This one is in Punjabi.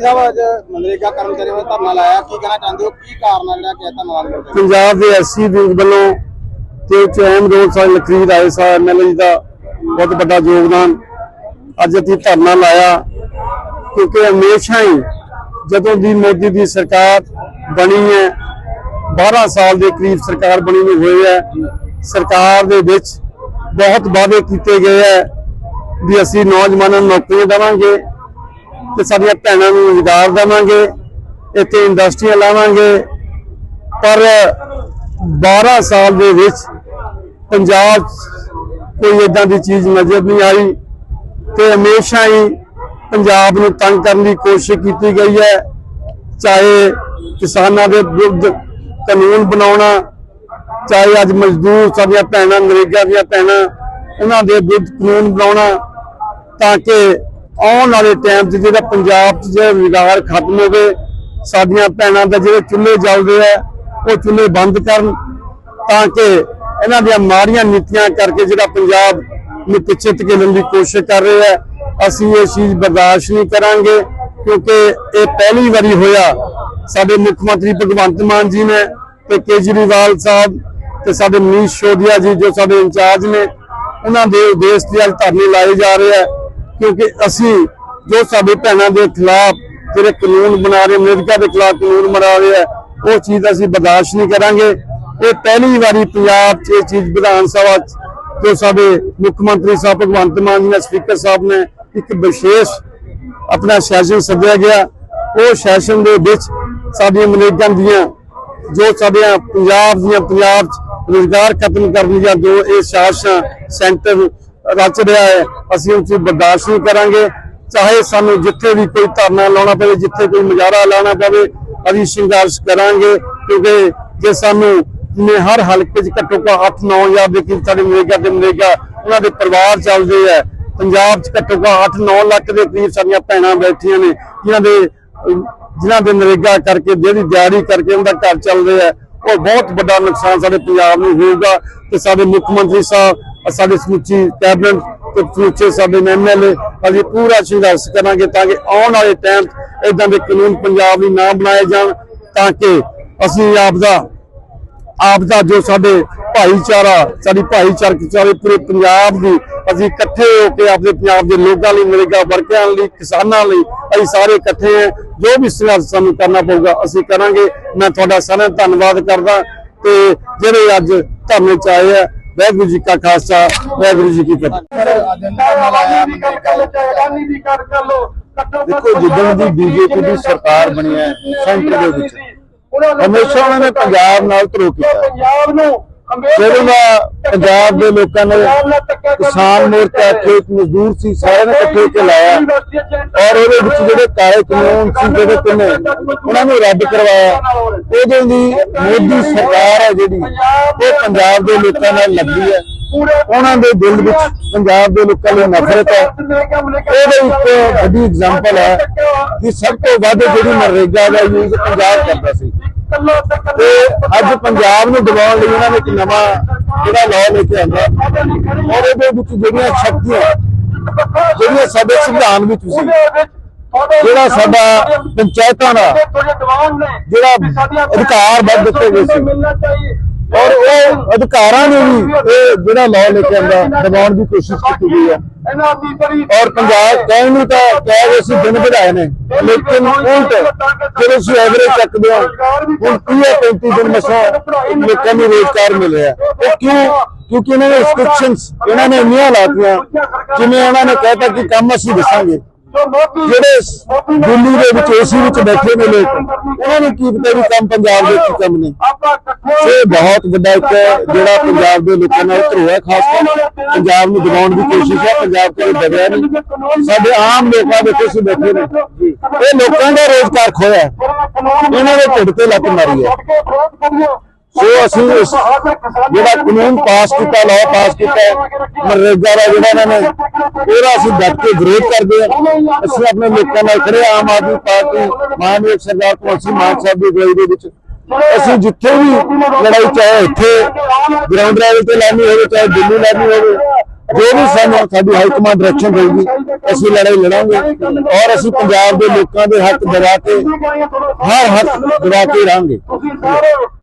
ਐਸਪੀ ਸਾਹਿਬ, ਅੱਜ ਮਨਰੇਗਾ ਕਰਮਚਾਰੀਆਂ ਦਾ ਧਰਨਾ ਲਾਇਆ। ਕੀ ਕਹਿਣਾ ਚਾਹੁੰਦੇ ਹੋ? ਕੀ ਕਾਰਨ ਹੈ ਜਿਹੜਾ ਕਿ ਧਰਨਾ ਲਾਉਣ ਪੰਜਾਬ ਦੇ ਐਸਸੀ ਵਿੰਗ ਵੱਲੋਂ ਤੇ ਚ ਅਹਿਮ ਰੋਲ ਲਖਵੀਰ ਆਏ ਸਾਹਿਬ ਐਮਐਲਏ ਜੀ ਦਾ ਬਹੁਤ ਵੱਡਾ ਯੋਗਦਾਨ। ਅੱਜ ਅਸੀਂ ਧਰਨਾ ਲਾਇਆ, ਕਿਉਂਕਿ ਹਮੇਸ਼ਾ ਹੀ ਜਦੋਂ ਦੀ ਮੋਦੀ ਦੀ ਸਰਕਾਰ ਬਣੀ ਹੈ 12 ਸਾਲ ਦੇ ਕਰੀਬ ਸਰਕਾਰ ਬਣੀ ਨੂੰ ਹੋਈ ਹੈ, ਸਰਕਾਰ ਦੇ ਵਿੱਚ ਬਹੁਤ ਵਾਅਦੇ ਕੀਤੇ ਗਏ ਹੈ ਵੀ ਅਸੀਂ ਨੌਜਵਾਨਾਂ ਨੂੰ ਨੌਕਰੀਆਂ ਦੇਵਾਂਗੇ। ਤੇ ਸਾਡੀਆਂ ਭੈਣਾਂ ਨੂੰ ਰੁਜ਼ਗਾਰ ਦੇਵਾਂਗੇ, ਇੱਥੇ ਇੰਡਸਟਰੀਆਂ ਲਾਵਾਂਗੇ। ਪਰ 12 ਸਾਲ ਦੇ ਵਿੱਚ ਪੰਜਾਬ 'ਚ ਕੋਈ ਇਦਾਂ ਦੀ ਚੀਜ਼ ਨਜ਼ਰ ਨਹੀਂ ਆਈ ਤੇ ਹਮੇਸ਼ਾ ਹੀ ਪੰਜਾਬ ਨੂੰ ਤੰਗ ਕਰਨ ਦੀ ਕੋਸ਼ਿਸ਼ ਕੀਤੀ ਗਈ ਹੈ। ਚਾਹੇ ਕਿਸਾਨਾਂ ਦੇ ਵਿਰੁੱਧ ਕਾਨੂੰਨ ਬਣਾਉਣਾ, ਚਾਹੇ ਅੱਜ ਮਜ਼ਦੂਰ ਸਾਡੀਆਂ ਭੈਣਾਂ, ਨਰੇਗਾ ਦੀਆਂ ਭੈਣਾਂ, ਉਹਨਾਂ ਦੇ ਵਿਰੁੱਧ ਕਾਨੂੰਨ ਬਣਾਉਣਾ, ਤਾਂ ਕਿ ਆਉਣ ਵਾਲੇ ਟਾਈਮ 'ਚ ਜਿਹੜਾ ਪੰਜਾਬ 'ਚ ਜਿਹੜਾ ਰੁਜ਼ਗਾਰ ਖਤਮ ਹੋਵੇ, ਸਾਡੀਆਂ ਭੈਣਾਂ ਦਾ ਜਿਹੜੇ ਚੁੱਲ੍ਹੇ ਜਲਦੇ ਆ, ਉਹ ਚੁੱਲ੍ਹੇ ਬੰਦ ਕਰਨ ਤਾਂ ਕਿ ਇਹਨਾਂ ਦੀਆਂ ਮਾੜੀਆਂ ਨੀਤੀਆਂ ਕਰਕੇ ਜਿਹੜਾ ਪੰਜਾਬ ਨੂੰ ਪਿੱਛੇ ਧਕੇਲਣ ਦੀ ਕੋਸ਼ਿਸ਼ ਕਰ ਰਹੇ ਆ ਅਸੀਂ ਇਹ ਚੀਜ਼ ਬਰਦਾਸ਼ਤ ਨਹੀਂ ਕਰਾਂਗੇ, ਕਿਉਂਕਿ ਇਹ ਪਹਿਲੀ ਵਾਰੀ ਹੋਇਆ। ਸਾਡੇ ਮੁੱਖ ਮੰਤਰੀ ਭਗਵੰਤ ਮਾਨ ਜੀ ਨੇ ਤੇ ਕੇਜਰੀਵਾਲ ਸਾਹਿਬ ਤੇ ਸਾਡੇ ਮਨੀਸ਼ ਸ਼ੋਦੀਆ ਜੀ ਜੋ ਸਾਡੇ ਇੰਚਾਰਜ ਨੇ, ਉਹਨਾਂ ਦੇ ਉਦੇਸ਼ ਤੇ ਅੱਜ ਧਰਨੇ ਲਾਏ ਜਾ ਰਹੇ ਆ। ਕਿਉਂਕਿ ਅਸੀਂ ਜੋ ਸਾਡੇ ਭੈਣਾਂ ਦੇ ਖਿਲਾਫ ਜਿਹੜੇ ਕਾਨੂੰਨ ਬਣਾ ਰਹੇ, ਅਮਰੀਕਾ ਦੇ ਖਿਲਾਫ ਕਾਨੂੰਨ ਬਣਾ ਰਹੇ ਆ, ਉਹ ਚੀਜ਼ ਅਸੀਂ ਬਰਦਾਸ਼ਤ ਨਹੀਂ ਕਰਾਂਗੇ। ਇਹ ਪਹਿਲੀ ਵਾਰੀ ਪੰਜਾਬ 'ਚ ਇਹ ਚੀਜ਼ ਵਿਧਾਨ ਸਭਾ 'ਚ ਜੋ ਸਾਡੇ ਮੁੱਖ ਮੰਤਰੀ ਸਾਹਿਬ ਭਗਵੰਤ ਮਾਨ ਜੀ ਨੇ, ਸਪੀਕਰ ਸਾਹਿਬ ਨੇ ਇੱਕ ਵਿਸ਼ੇਸ਼ ਆਪਣਾ ਸੈਸ਼ਨ ਸੱਦਿਆ ਗਿਆ। ਉਹ ਸੈਸ਼ਨ ਦੇ ਵਿੱਚ ਸਾਡੀਆਂ ਮਨੇਜਾਂ ਦੀਆਂ, ਜੋ ਸਾਡੀਆਂ ਪੰਜਾਬ ਦੀਆਂ ਪੰਜਾਬ 'ਚ ਰੁਜ਼ਗਾਰ ਖਤਮ ਕਰਨ ਦੀਆਂ ਜੋ ਇਹ ਸ਼ਾਸਨ ਸੈਂਟਰ ਰਚ ਰਿਹਾ ਹੈ ਅਸੀਂ ਉਸ ਨੂੰ ਬਰਦਾਸ਼ਤ ਨਹੀਂ ਕਰਾਂਗੇ। ਚਾਹੇ ਸਾਨੂੰ ਜਿੱਥੇ ਵੀ ਕੋਈ ਧਰਨਾ ਲਾਉਣਾ ਪਵੇ ਜਿੱਥੇ ਕੋਈ ਮੁਜ਼ਾਹਰਾ ਲਾਉਣਾ ਪਵੇ ਅਸੀਂ ਸੰਘਰਸ਼ ਕਰਾਂਗੇ ਕਿਉਂਕਿ ਜੇ ਸਾਨੂੰ ਜਿਵੇਂ ਹਰ ਹਲਕੇ 'ਚ ਘੱਟੋ ਘੱਟ 8-9000 ਦੇ ਕਰੀਬ ਸਾਡੇ ਨਰੇਗਾ ਤੇ ਨਰੇਗਾ ਉਹਨਾਂ ਦੇ ਪਰਿਵਾਰ ਚੱਲਦੇ ਆ। ਪੰਜਾਬ 'ਚ ਘੱਟੋ ਘੱਟ 8-9 ਲੱਖ ਦੇ ਕਰੀਬ ਸਾਡੀਆਂ ਭੈਣਾਂ ਬੈਠੀਆਂ ਨੇ ਜਿਨ੍ਹਾਂ ਦੇ ਅਮ, ਜਿਨ੍ਹਾਂ ਦੇ ਨਰੇਗਾ ਕਰਕੇ ਜਿਹੜੀ ਦਿਹਾੜੀ ਕਰਕੇ ਉਹਨਾਂ ਦਾ ਘਰ ਚੱਲ ਰਿਹਾ ਹੈ ਉਹ ਬਹੁਤ ਵੱਡਾ ਨੁਕਸਾਨ ਸਾਡੇ ਪੰਜਾਬ ਨੂੰ ਹੋਊਗਾ ਤੇ ਸਾਡੇ ਮੁੱਖ ਮੰਤਰੀ ਸਾਹਿਬ ਸਾਡੇ ਸਮੁੱਚੀ ਕੈਬਨਿਟ ਤੇ ਸਮੁੱਚੇ ਸਾਡੇ ਐਮਐਲਏ ਅਸੀਂ ਪੂਰਾ ਸੰਘਰਸ਼ ਕਰਾਂਗੇ ਤਾਂ ਕਿ ਆਉਣ ਵਾਲੇ ਟਾਈਮ ਇਦਾਂ ਦੇ ਕਾਨੂੰਨ ਪੰਜਾਬ ਲਈ ਨਾ ਬਣਾਏ ਜਾਣ ਤਾਂ ਕਿ ਅਸੀਂ ਆਪ ਦਾ ਆਪ ਦਾ ਜੋ ਸਾਡੇ ਭਾਈਚਾਰਾ, ਸਾਡੀ ਭਾਈਚਾਰਕ ਚਾਰੇ ਪੂਰੇ ਪੰਜਾਬ ਦੀ ਅਸੀਂ ਇਕੱਠੇ ਹੋ ਕੇ ਆਪਣੇ ਪੰਜਾਬ ਦੇ ਲੋਕਾਂ ਲਈ, ਨਰੇਗਾ ਵਰਕਰਾਂ ਲਈ, ਕਿਸਾਨਾਂ ਲਈ ਅਸੀਂ ਸਾਰੇ ਇਕੱਠੇ ਹਾਂ। ਜੋ ਵੀ ਸੰਘਰਸ਼ ਸਾਨੂੰ ਕਰਨਾ ਪਊਗਾ, ਅਸੀਂ ਕਰਾਂਗੇ। ਮੈਂ ਤੁਹਾਡਾ ਸਾਰਿਆਂ ਦਾ ਧੰਨਵਾਦ ਕਰਦਾ ਤੇ ਜਿਹੜੇ ਅੱਜ ਧਰਨੇ ਚ ਆਏ ਆ, ਵਾਹਿਗੁਰੂ ਜੀ ਕਾ ਖਾਲਸਾ, ਵਾਹਿਗੁਰੂ ਜੀ ਕੀ ਫਤਿਹ। ਦੇਖੋ ਜਿੱਦਾਂ ਦੀ ਬੀਜੇਪੀ ਦੀ ਸਰਕਾਰ ਬਣੀ ਹੈ, ਸੈਂਟਰ ਦੇ ਵਿੱਚ। ਹਮੇਸ਼ਾ ਉਹਨਾਂ ਨੇ ਪੰਜਾਬ ਨਾਲ ਧਰੋ ਕੀਤਾ। ਪੰਜਾਬ ਨੂੰ ਜਦੋਂ ਦਾ ਪੰਜਾਬ ਦੇ ਲੋਕਾਂ ਨੇ ਕਿਸਾਨ ਮੋਰਚਾ ਖੇਤ ਮਜ਼ਦੂਰ ਸੀ ਸਾਰਿਆਂ ਨੇ ਇਕੱਠੇ ਕੇ ਲਾਇਆ। ਔਰ ਉਹਦੇ ਵਿੱਚ ਜਿਹੜੇ ਕਾਲੇ ਕਾਨੂੰਨ ਸੀ ਜਿਹੜੇ ਕਿਨੇ ਉਹਨਾਂ ਨੂੰ ਰੱਦ ਕਰਵਾਇਆ। ਉਦੋਂ ਦੀ ਮੋਦੀ ਸਰਕਾਰ ਹੈ ਜਿਹੜੀ ਉਹ ਪੰਜਾਬ ਦੇ ਲੋਕਾਂ ਨਾਲ ਲੱਗੀ ਹੈ। ਉਹਨਾਂ ਦੇ ਦਿਲ ਵਿੱਚ ਪੰਜਾਬ ਦੇ ਲੋਕਾਂ ਲਈ ਨਫ਼ਰਤ ਹੈ। ਉਹਦੇ ਇੱਕ ਵੱਡੀ ਐਗਜ਼ਾਮਪਲ ਹੈ ਕਿ ਸਭ ਤੋਂ ਵੱਧ ਜਿਹੜੀ ਨਰੇਗਾ ਦਾ ਯੂਜ਼ ਪੰਜਾਬ ਕਰਦਾ ਸੀ। ਤੇ ਅੱਜ ਪੰਜਾਬ ਨੂੰ ਦਬਾਉਣ ਲਈ ਉਹਨਾਂ ਨੇ ਇੱਕ ਨਵਾਂ ਜਿਹੜਾ ਲਾਅ ਲੈ ਕੇ ਆਂਦਾ। ਔਰ ਇਹਦੇ ਵਿੱਚ ਜਿਹੜੀਆਂ ਸ਼ਕਤੀਆਂ ਜਿਹੜੀਆਂ ਸਾਡੇ ਸੰਵਿਧਾਨ ਵਿੱਚ ਸੀ ਜਿਹੜਾ ਸਾਡਾ ਪੰਚਾਇਤਾਂ ਦਾ ਜਿਹੜਾ ਅਧਿਕਾਰ ਵੱਧ ਦਿੱਤੇ ਗਏ ਸੀ। ਔਰ ਉਹ ਅਧਿਕਾਰਾਂ ਨੂੰ ਵੀ ਇਹ ਜਿਹੜਾ ਲਾਅ ਲੈ ਕੇ ਆਂਦਾ ਦਬਾਉਣ ਦੀ ਕੋਸ਼ਿਸ਼ ਕੀਤੀ ਗਈ ਹੈ ਔਰ ਪੰਜਾਬ ਕਹਿਣ ਨੂੰ ਤਾਂ ਕਹਿ ਰਹੇ ਸੀ, ਦਿਨ ਵਧਾਏ ਨੇ, ਲੇਕਿਨ ਉਲਟ ਜਦੋਂ ਅਸੀਂ ਐਵਰੇਜ ਚੱਕਦੇ ਹਾਂ, ਹੁਣ 30 35 ਦਿਨ ਮਸਾਂ ਲੋਕਾਂ ਨੂੰ ਰੋਜ਼ਗਾਰ ਮਿਲ ਰਿਹਾ। ਉਹ ਕਿਉਂ? ਕਿਉਂਕਿ ਇਹਨਾਂ ਨੇ ਰਿਸਟ੍ਰਿਕਸ਼ਨਸ ਇਹਨਾਂ ਨੇ ਇੰਨੀਆਂ ਲਾਤੀਆਂ, ਜਿਵੇਂ ਉਹਨਾਂ ਨੇ ਕਹਿਤਾ ਕਿ ਕੰਮ ਅਸੀਂ ਦੱਸਾਂਗੇ। ਜਿਹੜੇ ਦਿੱਲੀ ਦੇ ਵਿੱਚ ਏਸੀ ਵਿੱਚ ਬੈਠੇ ਨੇ ਲੋਕ, ਉਹਨਾਂ ਨੂੰ ਕੀ ਪਤਾ ਵੀ ਕੰਮ ਪੰਜਾਬ ਦੇ ਕੀ ਕੰਮ ਨੇ। ਇਹ ਬਹੁਤ ਵੱਡਾ ਇੱਕ ਜਿਹੜਾ ਪੰਜਾਬ ਦੇ ਲੋਕਾਂ ਨਾਲ ਧਰੋਆ ਖਾਸ ਕਰ ਪੰਜਾਬ ਨੂੰ ਦਬਾਉਣ ਦੀ ਕੋਸ਼ਿਸ਼ ਹੈ, ਪੰਜਾਬ ਕੋਲ ਦਬਿਆ ਨਹੀਂ। ਸਾਡੇ ਆਮ ਲੋਕਾਂ ਦੇ ਕੁਝ ਬੈਠੇ ਨੇ। ਇਹ ਲੋਕਾਂ ਦਾ ਰੋਜ਼ਗਾਰ ਖੋਇਆ ਇਹਨਾਂ ਦੇ ਢਿੱਡ ਤੇ ਲੱਤ ਮਾਰੀ ਹੈ। ਸੋ ਅਸੀਂ ਇਸ ਜਿਹੜਾ ਕਾਨੂੰਨ ਪਾਸ ਕੀਤਾ ਲਾਅ ਪਾਸ ਕੀਤਾ ਹੈ, ਦਾ ਜਿਹੜਾ ਇਹਨਾਂ ਨੇ ਉਹਦਾ ਅਸੀਂ ਡਟ ਕੇ ਵਿਰੋਧ ਕਰਦੇ ਹਾਂ। ਅਸੀਂ ਆਪਣੇ ਲੋਕਾਂ ਨਾਲ ਖੜੇ ਆਮ ਆਦਮੀ ਪਾਰਟੀ ਮਾਨਯੋਗ ਸਰਦਾਰ ਕੌਂਸਲ ਮਾਨ ਸਾਹਿਬ ਦੀ ਅਗਵਾਈ ਦੇ ਵਿੱਚ। ਅਸੀਂ ਜਿੱਥੇ ਵੀ ਲੜਾਈ ਚਾਹੇ ਇੱਥੇ ਗਰਾਊਂਡ ਲੈਵਲ ਤੇ ਲੈਣੀ ਹੋਵੇ ਚਾਹੇ ਦਿੱਲੀ ਲੈਣੀ ਹੋਵੇ ਜੋ ਵੀ ਸਾਨੂੰ ਸਾਡੀ ਹਾਈ ਕਮਾਂਡ ਡਾਇਰੈਕਸ਼ਨ ਦੇਊਗੀ ਅਸੀਂ ਲੜਾਈ ਲੜਾਂਗੇ। ਔਰ ਅਸੀਂ ਪੰਜਾਬ ਦੇ ਲੋਕਾਂ ਦੇ ਹੱਕ ਦਿਵਾ ਕੇ ਹਰ ਹੱਕ ਦਿਵਾ ਕੇ ਰਹਾਂਗੇ